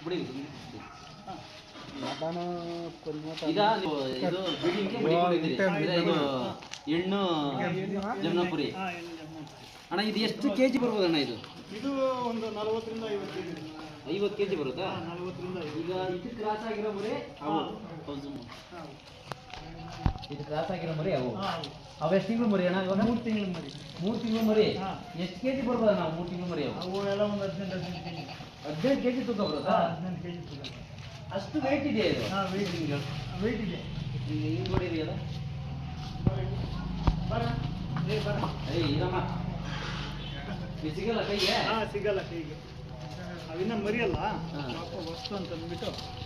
ಬಿಡಿ ಇದು. ಈಗ ನೀವು ಇದು ಹೆಣ್ಣು ಜಮ್ನಾಪುರಿ ಅಣ್ಣ ಇದು ಎಷ್ಟು ಕೆ ಜಿ ಬರ್ಬೋದು ಅಣ್ಣ ಇದು ಇದು ಒಂದು ನಲವತ್ತರಿಂದ ಐವತ್ತು ಕೆ ಜಿ ಬರುತ್ತಾ ನಲವತ್ತರಿಂದ ಈಗ ಇದು ಕ್ರಾಸ್ ಆಗಿರೋ ಬರೀ ಅವು ಹೌದು. ಇದು ಕ್ರಾಸ್ ಆಗಿರೋ ಮರಿ ಅವು. ಅವು ಎಷ್ಟು ತಿಂಗಳು ಮರಿ ಅಣ್ಣ ಇವಾಗ? ಮೂರು ತಿಂಗಳು ಮರಿ. ಮೂರು ತಿಂಗಳು ಮರಿ. ಎಷ್ಟು ಕೆ ಜಿ ಬರ್ಬೋದ ನಾವು ಮೂರು ತಿಂಗಳು ಮರಿ ಅವು? ಎಲ್ಲ ಒಂದು ಹದಿನೆಂಟು ಹದಿನೆಂಟು ಕೆಜಿ. ಹದಿನೆಂಟು ಕೆ ಜಿ ತೂಕ ಬರುತ್ತಾ? ಹದಿನೆಂಟು ಕೆ ಜಿ ತೂಕ ಅಷ್ಟು ವೆಯ್ಟ್ ಇದೆ ಇದು? ಹಾಂ ವೆಯ್ಟ್ ಇದೆ. ವೆಯ್ಟ್ ಇದೆ. ಈಗ ಈಗ ಅದ ಬರ ಏ ಬರ. ಇರಮ್ಮ. ಇದು ಸಿಗಲ್ಲ ಕೈಗೆ? ಹಾಂ ಸಿಗಲ್ಲ ಕೈಗೆ. ಅವಿನ್ನ ಮರಿಯಲ್ಲ. ವಸ್ತು ಅಂತ ಅಂದ್ಬಿಟ್ಟು. ಏ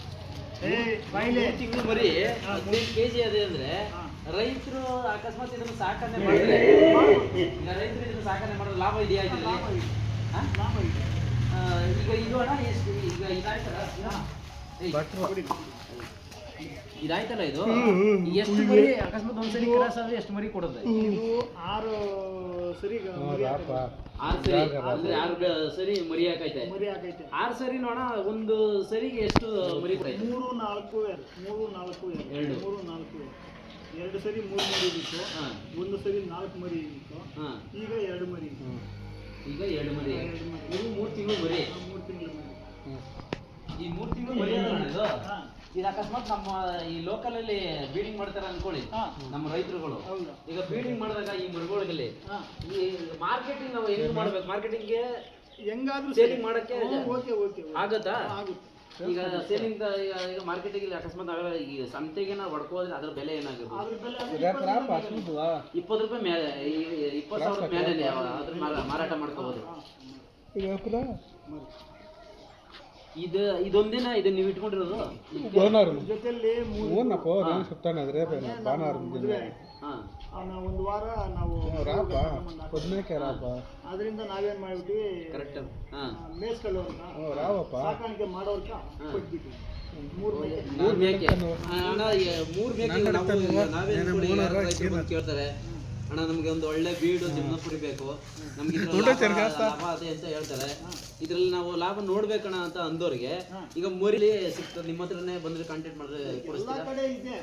ತಿಂಗಳು ಮರಿ ಹಾ, ಹದಿನೈದು ಕೆ ಜಿ ಅದೇ ಅಂದ್ರೆ. ರೈತರು ಅಕಸ್ಮಾತ್ ಇದನ್ನು ಸಾಕಣೆ ಮಾಡಿದ್ರೆ ಈಗ ರೈತರು ಇದನ್ನು ಸಾಕಣೆ ಮಾಡಿದ್ರೆ ಲಾಭ ಇದೆಯಾ ಇದರಲ್ಲಿ ಇದೆ. ಹಾ? ಲಾಭ ಇದೆ ಈಗ ಇದು ಅಣ್ಣ ಎಷ್ಟು ಈಗ ಇದಾಯ್ತಲ್ಲ. ಇದಾಯ್ತಲ್ಲ ಇದು. ಎಷ್ಟು ಮರಿ ಅಕಸ್ಮಾತ್ ಒಂದ್ಸರಿ ಕ್ರಾಸ್ ಆದ್ರೆ ಎಷ್ಟು ಮರಿ ಕೊಡುತ್ತೆ ಇದು ಆರು ಸರಿ. ಆರು ಸರಿ ಅಂದ್ರೆ ಆರು ಸರಿ ಮರಿ ಹಾಕೈತೆ. ಮರಿ ಹಾಕೈತೆ. ಆರು ಸರಿ ನೋಡ ಒಂದು ಸರಿಗೆ ಎಷ್ಟು ಮರಿ ಮೂರು ನಾಲ್ಕು ಮೂರು ನಾಲ್ಕು ಎರಡು. ಮೂರು ನಾಲ್ಕು ಎರಡು ಸರಿ ಮೂರು ಮರಿ ಇತ್ತು ಹಾ. ಒಂದು ಸರಿ ನಾಲ್ಕು ಮರಿ ಇತ್ತು ಹಾ. ಈಗ ಎರಡು ಮರಿ ಇತ್ತು. ಈಗ ಎರಡು ಮರಿ. ಎರಡು ಮರಿ. ಇವು ಮೂರು ತಿಂಗಳು ಮರಿ. ಮೂರು ತಿಂಗಳು ಮರಿ. ಈ ಮೂರು ತಿಂಗಳು ಮರಿ ಅದಲ್ಲ ಇದು ಅಕಸ್ಮಾತ್ ನಮ್ಮ ಈ ಲೋಕಲ್ ಅಲ್ಲಿ ಬೀಡಿಂಗ್ ಮಾಡ್ತಾರೆ ಅನ್ಕೊಳ್ಳಿ. ನಮ್ಮ ರೈತರುಗಳು. ಹೌದಾ. ಈಗ ಬೀಡಿಂಗ್ ಮಾಡಿದಾಗ ಈ ಮರಗಳಿಗೆ ಈ ಮಾರ್ಕೆಟಿಂಗ್ ನಾವು ಹೆಂಗ್ ಮಾಡ್ಬೇಕು? ಮಾರ್ಕೆಟಿಂಗ್ಗೆ ಹೆಂಗಾದ್ರೂ ಸೇಲಿಂಗ್ ಮಾಡಕ್ಕೆ ಓಕೆ ಓಕೆ ಓಕೆ. ಆಗತ್ತಾ? ಆಗುತ್ತೆ. ಈಗ ಸೇಲಿಂಗ್ ಈಗ ಮಾರ್ಕೆಟಿಗೆ ಅಕಸ್ಮಾತ್ ಆಗಲ್ಲ ಈಗ ಸಂತೆಗೆ ನಾವು ಹೊಡ್ಕೋದ್ರೆ ಅದ್ರ ಬೆಲೆ ಏನಾಗಿರ್ಬೋದು ಅದ್ರ ಬೆಲೆ ಅದು ಇಪ್ಪತ್ತು ರೂಪಾಯಿ. ಮೇಲೆ ಈ- ಇಪ್ಪತ್ತು ಸಾವಿರ ಮೇಲೆ ಅದ್ರ ಮಾರಾಟ ಮಾಡ್ಕೋಬೋದು. ಇದು ಇದೊಂದಿನ ಇದು ನೀವು ಇಟ್ಕೊಂಡಿರೋದು? ಜೊತೆಲಿ ಮೂರು ಮದುವೆ. ಭಾನುವಾರ ಆ, ನಾವು ಒಂದು ವಾರ ನಾವು ಅದರಿಂದ ನಾವೇನು ಮಾಡ್ಬಿಟ್ವಿ ಕರೆಕ್ಟ್ ಹಾ. ಮೇಸ್ಕೊಳ್ಳೋರ್ನ ಸಾಕಾಣಿಕೆ ಮಾಡೋರ್ಗ ಕೊಟ್ಬಿಟ್ವಿ. ಮೂರು ಮೇಕೆ. ಮೂರ್ ಮೇಕೆ ಅಣ್ಣ ಈ ಮೂರ್ ಮೇಕೆ ನಾವು ನಾವೇ ಅನ್ಕೊಳ್ಳಿ ಯಾರೋ ರೈತರು ಬಂದು ಕೇಳ್ತಾರೆ? ಅಣ್ಣ ನಮ್ಗೆ ಒಂದು ಒಳ್ಳೆ ಬೀಡು ಜಮ್ನಪುರಿ ಬೇಕು. ನಮ್ಗೆ ಲಾಭ ಅದೇ ಅಂತ ಹೇಳ್ತಾರೆ. ಇದ್ರಲ್ಲಿ ನಾವು ಲಾಭ ನೋಡ್ಬೇಕಣ್ಣ ಅಂತ ಅಂದೋರಿಗೆ ಈಗ ಮುರಿಲಿ ಸಿಗ್ತದೆ ನಿಮ್ಮ ಹತ್ರನೇ ಬಂದ್ರೆ ಕಾಂಟ್ಯಾಕ್ಟ್ ಮಾಡಿದ್ರೆ ಎಲ್ಲಾ ಕಡೆ ಇದೆ.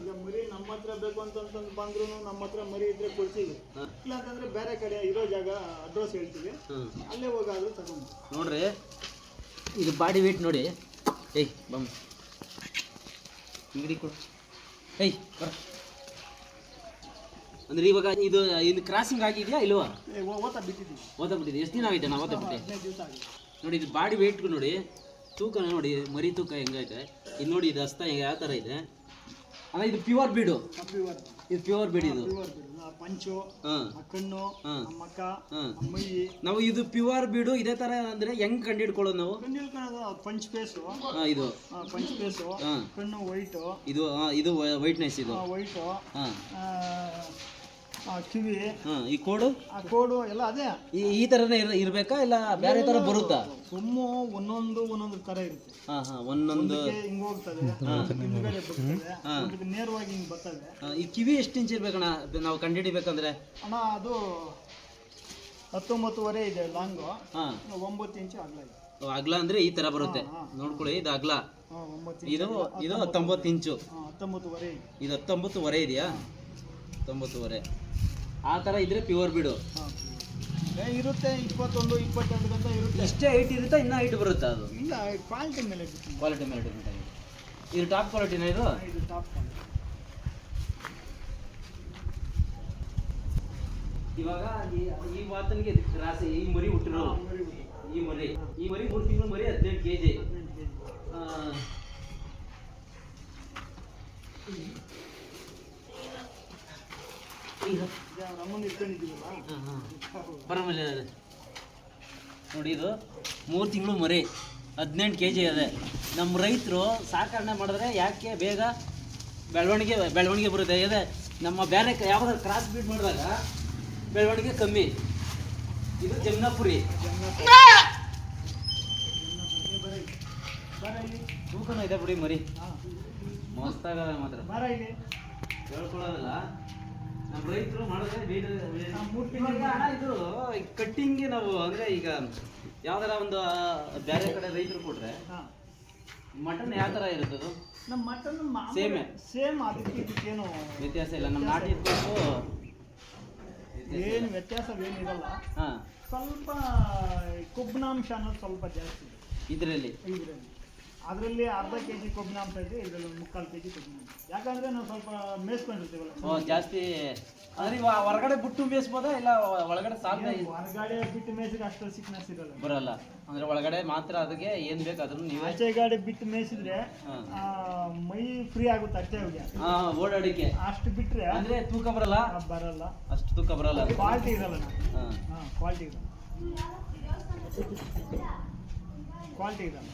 ಈಗ ಮರಿ ನಮ್ಮ ಹತ್ರ ಬೇಕು ಅಂತಂತಂದು ಬಂದ್ರು ನಮ್ಮ ಹತ್ರ ಮರಿ ಇದ್ರೆ ಕೊಡ್ತೀವಿ. ಇಲ್ಲ ಅಂತಂದ್ರೆ ಬೇರೆ ಕಡೆ ಇರೋ ಜಾಗ ಅಡ್ರೆಸ್ ಹೇಳ್ತೀವಿ. ಅಲ್ಲೇ ಹೋಗಾದ್ರೂ ತಗೊಂಡು ನೋಡ್ರಿ ಇದು ಬಾಡಿ ವೇಟ್ ನೋಡಿ. ಏಯ್ ಬಮ್ಮ ಅಂಗಡಿ ಕೊಡು. ಏಯ್ ಬರ. ಅಂದ್ರೆ ಇವಾಗ ಇದು ಇದು ಕ್ರಾಸಿಂಗ್ ಆಗಿದೆಯಾ ಇಲ್ವಾ? ಏ, ಓ- ಓತ ಬಿಟ್ಟಿದ್ದೀವಿ ಓದ ಬಿಟ್ಟಿದೆ ಎಷ್ಟು ದಿನ ಆಗಿದೆ ನಾ ಓದ ಬಿಟ್ಟೆ? ಹದಿನೈದು ದಿವಸ ಆಗಿದೆ. ನೋಡಿ ಇದು ಬಾಡಿ ವೇಟ್ ನೋಡಿ ತೂಕ ನೋಡಿ ಮರಿ ತೂಕ ಹೆಂಗೈತೆ? ಇದು ನೋಡಿ ಇದು ಹಸ್ತ ಯಾವ ಥರ ಇದೆ. ಅಲ್ಲ ಇದು ಪ್ಯೂರ್ ಬೀಡು ಪ್ಯೂರ್ ಇದು ಪ್ಯೂರ್ ಬೀಡ್ ಇದು. ಪ್ಯೂರ್ ಆ ಪಂಚು ಹಾಂ. ಆ ಕಣ್ಣು ಹಾಂ. ಆ ಮಕ್ಕ ಆ ಮೈ. ನಾವು ಇದು ಪ್ಯೂರ್ ಬೀಡು ಇದೇ ತರ ಅಂದ್ರೆ ಹೆಂಗ್ ಕಂಡು ಹಿಡ್ಕೊಳ್ಳೋದು ನಾವು? ಕಣ್ಣು ಇಳ್ಕೊಳ್ಳೋದು ಆ ಪಂಚ್ ಪೇಸು ಹಾಂ ಇದು. ಪಂಚ್ ಪೇಸು ಹಾಂ. ಕಣ್ಣು ವೈಟು ಇದು ಇದು ವೈಟ್ನೆಸ್ ಇದು. ವೈಟು ಹಾಂ. ಕಿವಿ. ಹಾಂ ಈ ಕೋಡು? ಆ ಕೋಡು ಎಲ್ಲ ಅದೇ. ಈ ಈ ಥರನೇ ಇರ ಇರಬೇಕಾ ಇಲ್ಲ ಬೇರೆ ಥರ ಬರುತ್ತಾ? ಸೊಮ್ಮು ಒಂದೊಂದು ಒಂದೊಂದು ತರ ಇರುತ್ತೆ. ಹಾಂ ಹಾಂ ಒಂದೊಂದು ಒಂದಕ್ಕೆ ಹಿಂಗ್ ಹೋಗ್ತದೆ ಹಿಂದ್ಗಡೆ ಬರ್ತದೆ ಒಂದಕ್ಕೆ ನೇರವಾಗಿ ಹಿಂಗ್ ಬರ್ತದೆ. ಆ, ಈ ಕಿವಿ ಎಷ್ಟು ಇಂಚ್ ಇರ್ಬೇಕಣ್ಣ? ಅದು ನಾವು ಕಂಡುಹಿಡಿಬೇಕಂದ್ರೆ? ಅಣ್ಣ ಅದು ಹತ್ತೊಂಬತ್ತುವರೆ ಇದೆ ಲಾಂಗು. ಹಾಂ. ಒಂಬತ್ತು ಇಂಚು ಅಗಲ ಇದೆ. ಅಗ್ಲ ಅಂದರೆ ಈ ತರ ಬರುತ್ತೆ. ಹಾ, ನೋಡ್ಕೊಳ್ಳಿ ಇದು ಅಗ್ಲ. ಹಾಂ ಒಂಬತ್ತು ಇದು ಇದು ಹತ್ತೊಂಬತ್ತು ಇಂಚು. ಹಾಂ ಹತ್ತೊಂಬತ್ತುವರೆ ಇದೆ. ಇದು ಹತ್ತೊಂಬತ್ತುವರೆ ಇದೆಯಾ? ಹತ್ತೊಂಬತ್ತುವರೆ. ಆ ಥರ ಇದ್ರೆ ಪ್ಯೂರ್ ಬಿಡು. ಇರುತ್ತೆ ಇಪ್ಪತ್ತೊಂದು ಇಪ್ಪತ್ತೆರಡು ಗಂಟೆ ಇರುತ್ತೆ. ಇಷ್ಟೇ ಹೈಟ್ ಇರುತ್ತೆ ಇನ್ನೂ ಹೈಟ್ ಬರುತ್ತೆ ಅದು? ಇಲ್ಲ ಕ್ವಾಲಿಟಿ ಮೇಲೆ ಕ್ವಾಲಿಟಿ ಮೇಲೆ ಡಿಪೆಂಡ್ ಆಗಿದೆ. ಇದು ಟಾಪ್ ಕ್ವಾಲಿಟಿನ ಇದು? ಇದು ಟಾಪ್ ಕ್ವಾಲಿಟಿ ಇವಾಗ ಈ- ಈ ವಾತನಿಗೆ ರಾಸಿ ಈ ಮರಿ ಹುಟ್ಟಿರೋ. ಈ ಮರಿ. ಈ ಮರಿ ಮೂರು ತಿಂಗಳು ಮರಿ ಹದಿನೆಂಟು ಕೆ ಜಿ ಬರಮಲ್ಲ ನೋಡಿ ಇದು ಮೂರು ತಿಂಗಳು ಮರಿ ಹದಿನೆಂಟು ಕೆ ಜಿ ಇದೆ ನಮ್ಮ ರೈತರು ಸಾಕಣೆ ಮಾಡಿದ್ರೆ ಯಾಕೆ ಬೇಗ ಬೆಳವಣಿಗೆ ಬೆಳವಣಿಗೆ ಬರುತ್ತೆ? ಇದೆ ನಮ್ಮ ಬೇರೆ ಯಾವ್ದಾದ್ರು ಕ್ರಾಸ್ ಬೀಟ್ ಮಾಡಿದಾಗ ಬೆಳವಣಿಗೆ ಕಮ್ಮಿ. ಇದು ಜಮ್ನಾಪುರಿ. ತೂಕನೂ ಇದೆ ಬಿಡಿ ಮರಿ. ಹಾಂ ಮಸ್ತಾಗ ಮಾತ್ರ. ಹೇಳ್ಕೊಳ್ಳೋದಿಲ್ಲ ರೈತರು ಮಾಡಿದ್ರೆ ಇದು ಕಟ್ಟಿಂಗ್ಗೆ ನಾವು ಅಂದ್ರೆ ಈಗ ಯಾವ್ದಾರ ಒಂದು ಬೇರೆ ಕಡೆ ರೈತರು ಕೊಟ್ರೆ ಮಟನ್ ಯಾವ ತರ ಇರುತ್ತೆ ಅದು? ನಮ್ಮ ಮಟನ್ ಏ? ಸೇಮ್. ಅದಕ್ಕೆ ಇದಕ್ಕೇನು ವ್ಯತ್ಯಾಸ ಇಲ್ಲ. ನಮ್ಮ ನಾಟಿ ಇದ್ಕೊಂಡು ಏನು ವ್ಯತ್ಯಾಸವೇನಿರಲ್ಲ ಹಾಂ. ಸ್ವಲ್ಪ ಕೊಬ್ಬಿನಾಂಶ ಅನ್ನೋದು ಸ್ವಲ್ಪ ಜಾಸ್ತಿ ಇದರಲ್ಲಿ? ಇದರಲ್ಲಿ. ಅದರಲ್ಲಿ ಅರ್ಧ ಕೆ ಜಿ ಕೊಬ್ಬಿನಾಂಶ ಇದೆ ಇದರಲ್ಲಿ ಒಂದು ಮುಕ್ಕಾಲು ಕೆ ಜಿ ಕೊಬ್ಬಿನಾಂಶ ಯಾಕಂದ್ರೆ ನಾವು ಸ್ವಲ್ಪ ಮೇಯಿಸ್ಕೊಂಡಿರ್ತೀವಲ್ಲ? ಜಾಸ್ತಿ ಅಂದ್ರೆ ಇವಾಗ ಹೊರಗಡೆ ಬಿಟ್ಟು ಮೇಯಿಸ್ಬೋದಾ ಇಲ್ಲ ಒಳಗಡೆ ಸಾಧ್ಯ ಹೊರಗಡೆ ಬಿಟ್ಟು ಮೇಯಿಸಿದ್ರೆ ಅಷ್ಟು ಸಿಕ್ನೆಸ್ ಇರಲ್ಲ. ಬರಲ್ಲ. ಅಂದ್ರೆ ಒಳಗಡೆ ಮಾತ್ರ ಅದಕ್ಕೆ ಏನ್ ಬೇಕು ಅದನ್ನು ನೀವೇ ಆಚೆ ಗಾಡಿ ಬಿಟ್ಟು ಮೇಯಿಸಿದ್ರೆ ಮೈ ಫ್ರೀ ಆಗುತ್ತೆ ಹಾಂ ಓಡಾಡಿಕೆ. ಅಷ್ಟು ಬಿಟ್ರೆ ಅಂದ್ರೆ ತೂಕ ಬರಲ್ಲ? ಬರಲ್ಲ. ಅಷ್ಟು ತೂಕ ಬರಲ್ಲ. ಕ್ವಾಲಿಟಿ ಇರಲ್ಲ. ಕ್ವಾಲಿಟಿ ಇರಲ್ಲ. ಕ್ವಾಲಿಟಿ ಇರಲ್ಲ